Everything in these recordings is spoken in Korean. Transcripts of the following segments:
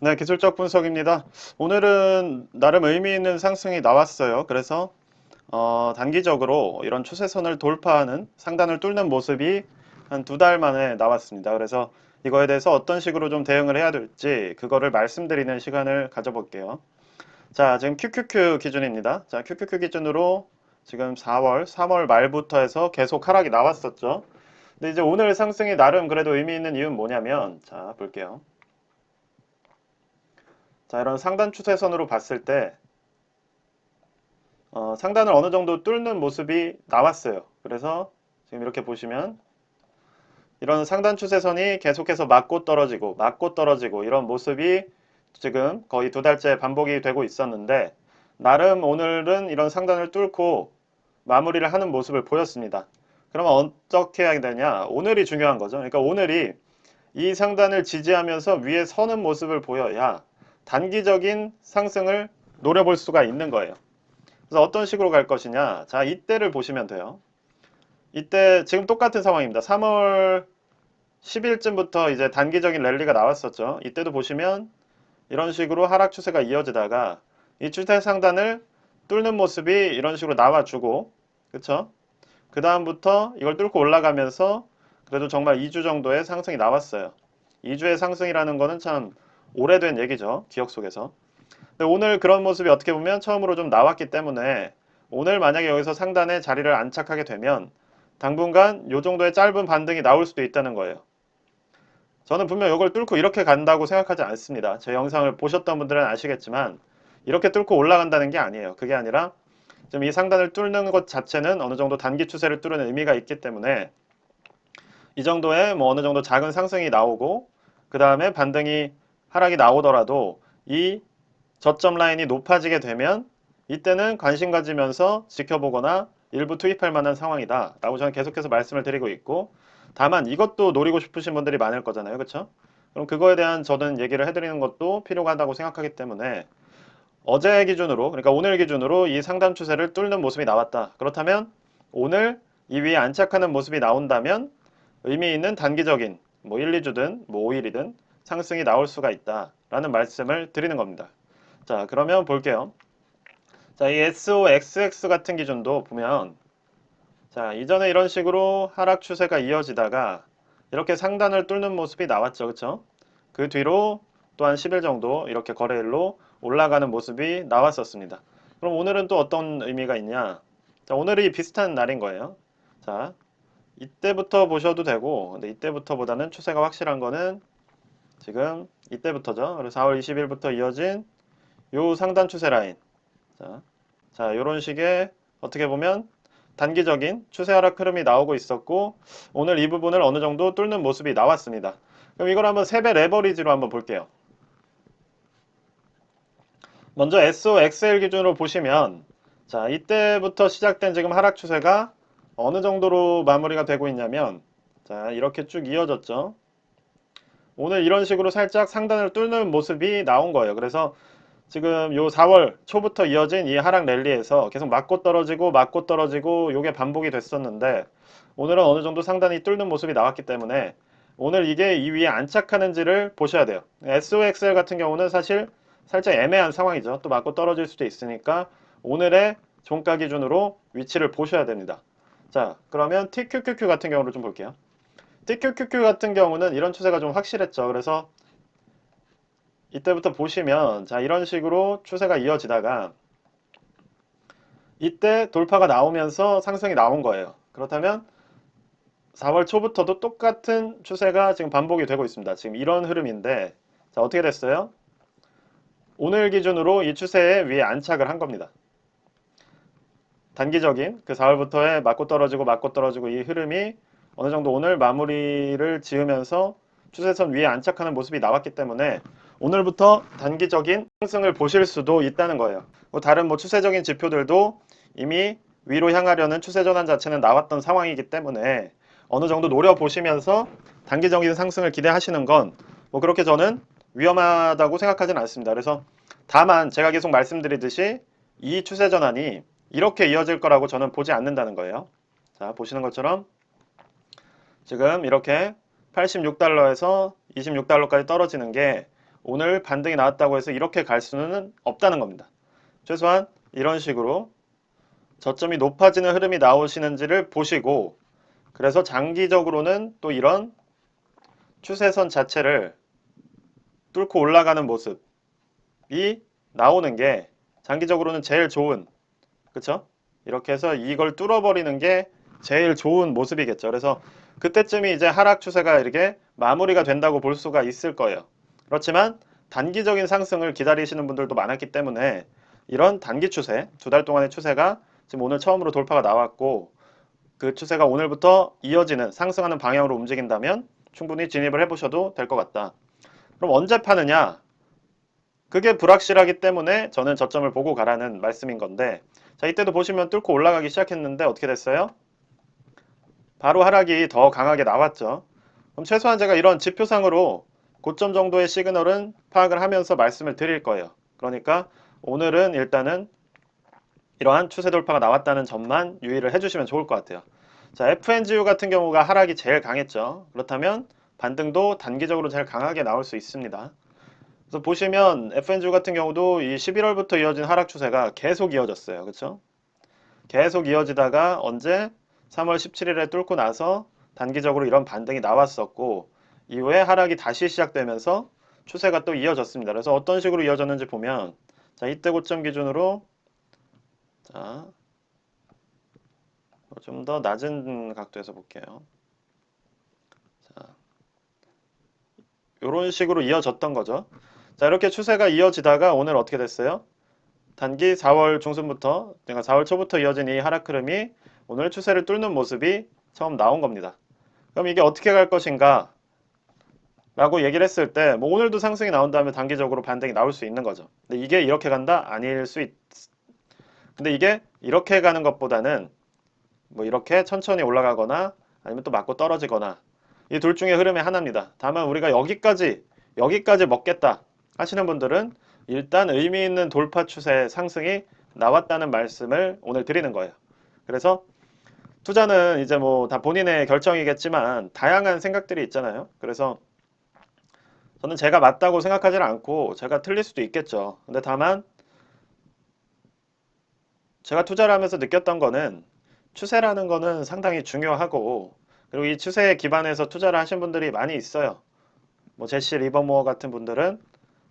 네, 기술적 분석입니다. 오늘은 나름 의미 있는 상승이 나왔어요. 그래서 어, 단기적으로 이런 추세선을 돌파하는 상단을 뚫는 모습이 한 두 달 만에 나왔습니다. 그래서 이거에 대해서 어떤 식으로 좀 대응을 해야 될지 그거를 말씀드리는 시간을 가져볼게요. 자, 지금 QQQ 기준입니다. 자, QQQ 기준으로 지금 4월, 3월 말부터 해서 계속 하락이 나왔었죠. 근데 이제 오늘 상승이 나름 그래도 의미 있는 이유는 뭐냐면, 자, 볼게요. 자, 이런 상단 추세선으로 봤을 때, 어, 상단을 어느 정도 뚫는 모습이 나왔어요. 그래서 지금 이렇게 보시면, 이런 상단 추세선이 계속해서 맞고 떨어지고, 맞고 떨어지고, 이런 모습이 지금 거의 두 달째 반복이 되고 있었는데, 나름 오늘은 이런 상단을 뚫고 마무리를 하는 모습을 보였습니다. 그러면 어떻게 해야 되냐? 오늘이 중요한 거죠. 그러니까 오늘이 이 상단을 지지하면서 위에 서는 모습을 보여야 단기적인 상승을 노려볼 수가 있는 거예요. 그래서 어떤 식으로 갈 것이냐? 자, 이때를 보시면 돼요. 이때 지금 똑같은 상황입니다. 3월 10일쯤부터 이제 단기적인 랠리가 나왔었죠. 이때도 보시면 이런 식으로 하락 추세가 이어지다가 이 추세 상단을 뚫는 모습이 이런 식으로 나와주고 그쵸? 그 다음부터 이걸 뚫고 올라가면서 그래도 정말 2주 정도의 상승이 나왔어요. 2주의 상승이라는 거는 참 오래된 얘기죠. 기억 속에서. 근데 오늘 그런 모습이 어떻게 보면 처음으로 좀 나왔기 때문에 오늘 만약에 여기서 상단에 자리를 안착하게 되면 당분간 이 정도의 짧은 반등이 나올 수도 있다는 거예요. 저는 분명 이걸 뚫고 이렇게 간다고 생각하지 않습니다. 제 영상을 보셨던 분들은 아시겠지만 이렇게 뚫고 올라간다는 게 아니에요. 그게 아니라 지금 이 상단을 뚫는 것 자체는 어느 정도 단기 추세를 뚫는 의미가 있기 때문에 이 정도의 뭐 어느 정도 작은 상승이 나오고 그 다음에 반등이 하락이 나오더라도 이 저점 라인이 높아지게 되면 이때는 관심 가지면서 지켜보거나 일부 투입할 만한 상황이다. 라고 저는 계속해서 말씀을 드리고 있고 다만 이것도 노리고 싶으신 분들이 많을 거잖아요. 그렇죠? 그럼 그거에 대한 저는 얘기를 해드리는 것도 필요가 한다고 생각하기 때문에 어제 기준으로 그러니까 오늘 기준으로 이 상단 추세를 뚫는 모습이 나왔다. 그렇다면 오늘 이 위에 안착하는 모습이 나온다면 의미 있는 단기적인 뭐 1, 2주든 뭐 5일이든 상승이 나올 수가 있다라는 말씀을 드리는 겁니다. 자, 그러면 볼게요. 자, 이 SOXX 같은 기준도 보면 자, 이전에 이런 식으로 하락 추세가 이어지다가 이렇게 상단을 뚫는 모습이 나왔죠. 그렇죠? 그 뒤로 또한 10일 정도 이렇게 거래일로 올라가는 모습이 나왔었습니다. 그럼 오늘은 또 어떤 의미가 있냐? 자, 오늘이 비슷한 날인 거예요. 자, 이때부터 보셔도 되고, 근데 이때부터 보다는 추세가 확실한 거는 지금 이때부터죠. 그래서 4월 20일부터 이어진 요 상단 추세 라인. 자, 자, 요런 식의 어떻게 보면 단기적인 추세 하락 흐름이 나오고 있었고, 오늘 이 부분을 어느 정도 뚫는 모습이 나왔습니다. 그럼 이걸 한번 세배 레버리지로 한번 볼게요. 먼저 SOXL 기준으로 보시면, 자, 이때부터 시작된 지금 하락 추세가 어느 정도로 마무리가 되고 있냐면, 자, 이렇게 쭉 이어졌죠. 오늘 이런 식으로 살짝 상단을 뚫는 모습이 나온 거예요. 그래서 지금 요 4월 초부터 이어진 이 하락 랠리에서 계속 맞고 떨어지고 맞고 떨어지고 요게 반복이 됐었는데 오늘은 어느 정도 상단이 뚫는 모습이 나왔기 때문에 오늘 이게 이 위에 안착하는지를 보셔야 돼요. SOXL 같은 경우는 사실 살짝 애매한 상황이죠. 또 맞고 떨어질 수도 있으니까 오늘의 종가 기준으로 위치를 보셔야 됩니다. 자, 그러면 TQQQ 같은 경우를 좀 볼게요. TQQQ 같은 경우는 이런 추세가 좀 확실했죠. 그래서 이때부터 보시면 자 이런 식으로 추세가 이어지다가 이때 돌파가 나오면서 상승이 나온 거예요. 그렇다면 4월 초부터도 똑같은 추세가 지금 반복이 되고 있습니다. 지금 이런 흐름인데 자 어떻게 됐어요? 오늘 기준으로 이 추세에 위에 안착을 한 겁니다. 단기적인 그 4월부터의 맞고 떨어지고 맞고 떨어지고 이 흐름이 어느 정도 오늘 마무리를 지으면서 추세선 위에 안착하는 모습이 나왔기 때문에 오늘부터 단기적인 상승을 보실 수도 있다는 거예요. 뭐 다른 뭐 추세적인 지표들도 이미 위로 향하려는 추세 전환 자체는 나왔던 상황이기 때문에 어느 정도 노려보시면서 단기적인 상승을 기대하시는 건 뭐 그렇게 저는 위험하다고 생각하지는 않습니다. 그래서 다만 제가 계속 말씀드리듯이 이 추세 전환이 이렇게 이어질 거라고 저는 보지 않는다는 거예요. 자, 보시는 것처럼 지금 이렇게 86달러에서 26달러까지 떨어지는 게 오늘 반등이 나왔다고 해서 이렇게 갈 수는 없다는 겁니다. 최소한 이런 식으로 저점이 높아지는 흐름이 나오시는지를 보시고 그래서 장기적으로는 또 이런 추세선 자체를 뚫고 올라가는 모습이 나오는 게 장기적으로는 제일 좋은 그쵸? 이렇게 해서 이걸 뚫어버리는 게 제일 좋은 모습이겠죠. 그래서 그때쯤이 이제 하락 추세가 이렇게 마무리가 된다고 볼 수가 있을 거예요. 그렇지만 단기적인 상승을 기다리시는 분들도 많았기 때문에 이런 단기 추세, 두 달 동안의 추세가 지금 오늘 처음으로 돌파가 나왔고 그 추세가 오늘부터 이어지는 상승하는 방향으로 움직인다면 충분히 진입을 해보셔도 될 것 같다. 그럼 언제 파느냐? 그게 불확실하기 때문에 저는 저점을 보고 가라는 말씀인 건데 자 이때도 보시면 뚫고 올라가기 시작했는데 어떻게 됐어요? 바로 하락이 더 강하게 나왔죠. 그럼 최소한 제가 이런 지표상으로 고점 정도의 시그널은 파악을 하면서 말씀을 드릴 거예요. 그러니까 오늘은 일단은 이러한 추세 돌파가 나왔다는 점만 유의를 해주시면 좋을 것 같아요. 자, FNGU 같은 경우가 하락이 제일 강했죠. 그렇다면 반등도 단기적으로 제일 강하게 나올 수 있습니다. 그래서 보시면 FNGU 같은 경우도 이 11월부터 이어진 하락 추세가 계속 이어졌어요. 그렇죠? 계속 이어지다가 언제 3월 17일에 뚫고 나서 단기적으로 이런 반등이 나왔었고 이후에 하락이 다시 시작되면서 추세가 또 이어졌습니다. 그래서 어떤 식으로 이어졌는지 보면 자 이때 고점 기준으로 자 좀 더 낮은 각도에서 볼게요. 자 이런 식으로 이어졌던 거죠. 자 이렇게 추세가 이어지다가 오늘 어떻게 됐어요? 단기 4월 중순부터 그러니까 4월 초부터 이어진 이 하락 흐름이 오늘 추세를 뚫는 모습이 처음 나온 겁니다. 그럼 이게 어떻게 갈 것인가? 라고 얘기를 했을 때, 뭐 오늘도 상승이 나온다면 단기적으로 반등이 나올 수 있는 거죠. 근데 이게 이렇게 간다? 아닐 수 있. 근데 이게 이렇게 가는 것보다는 뭐 이렇게 천천히 올라가거나 아니면 또 맞고 떨어지거나 이 둘 중에 흐름의 하나입니다. 다만 우리가 여기까지, 여기까지 먹겠다 하시는 분들은 일단 의미 있는 돌파 추세 상승이 나왔다는 말씀을 오늘 드리는 거예요. 그래서 투자는 이제 뭐 다 본인의 결정이겠지만 다양한 생각들이 있잖아요. 그래서 저는 제가 맞다고 생각하지는 않고 제가 틀릴 수도 있겠죠. 근데 다만 제가 투자를 하면서 느꼈던 거는 추세라는 거는 상당히 중요하고 그리고 이 추세에 기반해서 투자를 하신 분들이 많이 있어요. 뭐 제시 리버모어 같은 분들은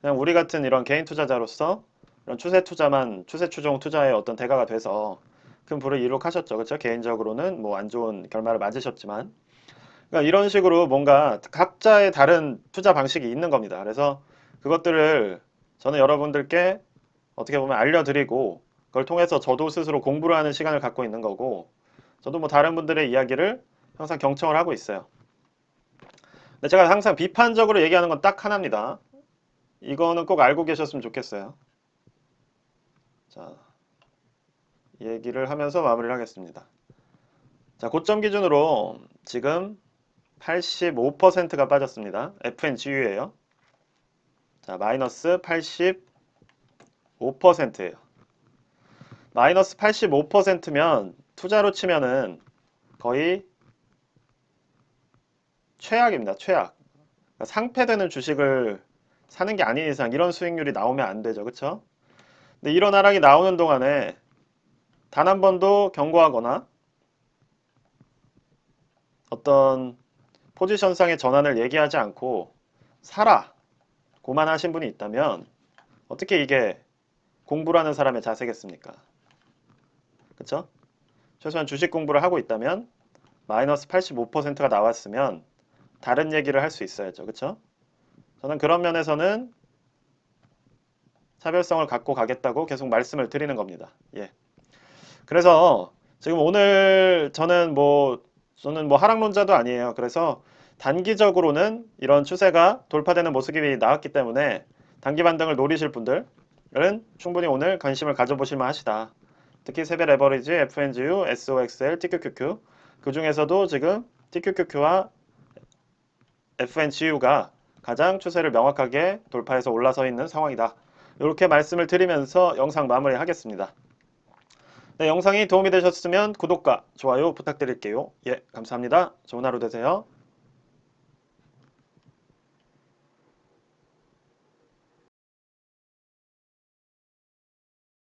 그냥 우리 같은 이런 개인 투자자로서 이런 추세 투자만 추세 추종 투자의 어떤 대가가 돼서 큰 부를 이룩하셨죠. 그렇죠? 개인적으로는 뭐 안 좋은 결말을 맞으셨지만 그러니까 이런 식으로 뭔가 각자의 다른 투자 방식이 있는 겁니다. 그래서 그것들을 저는 여러분들께 어떻게 보면 알려드리고 그걸 통해서 저도 스스로 공부를 하는 시간을 갖고 있는 거고 저도 뭐 다른 분들의 이야기를 항상 경청을 하고 있어요. 근데 제가 항상 비판적으로 얘기하는 건 딱 하나입니다. 이거는 꼭 알고 계셨으면 좋겠어요. 자, 얘기를 하면서 마무리를 하겠습니다. 자, 고점 기준으로 지금 85%가 빠졌습니다. FNGU예요. 자, 마이너스 85%예요. 마이너스 85%면 투자로 치면은 거의 최악입니다. 최악. 그러니까 상패되는 주식을 사는 게 아닌 이상 이런 수익률이 나오면 안 되죠. 그쵸? 근데 이런 하락이 나오는 동안에 단 한 번도 경고하거나 어떤 포지션상의 전환을 얘기하지 않고 사라 고만 하신 분이 있다면 어떻게 이게 공부라는 사람의 자세겠습니까? 그쵸? 최소한 주식 공부를 하고 있다면 마이너스 85%가 나왔으면 다른 얘기를 할 수 있어야죠. 그쵸? 저는 그런 면에서는 차별성을 갖고 가겠다고 계속 말씀을 드리는 겁니다. 예. 그래서 지금 오늘 저는 뭐 저는 뭐 하락론자도 아니에요. 그래서 단기적으로는 이런 추세가 돌파되는 모습이 나왔기 때문에 단기 반등을 노리실 분들은 충분히 오늘 관심을 가져보실 만 하시다. 특히 세배 레버리지, FNGU, SOXL, TQQQ 그 중에서도 지금 TQQQ와 FNGU가 가장 추세를 명확하게 돌파해서 올라서 있는 상황이다. 이렇게 말씀을 드리면서 영상 마무리하겠습니다. 네, 영상이 도움이 되셨으면 구독과 좋아요 부탁드릴게요. 예, 감사합니다. 좋은 하루 되세요.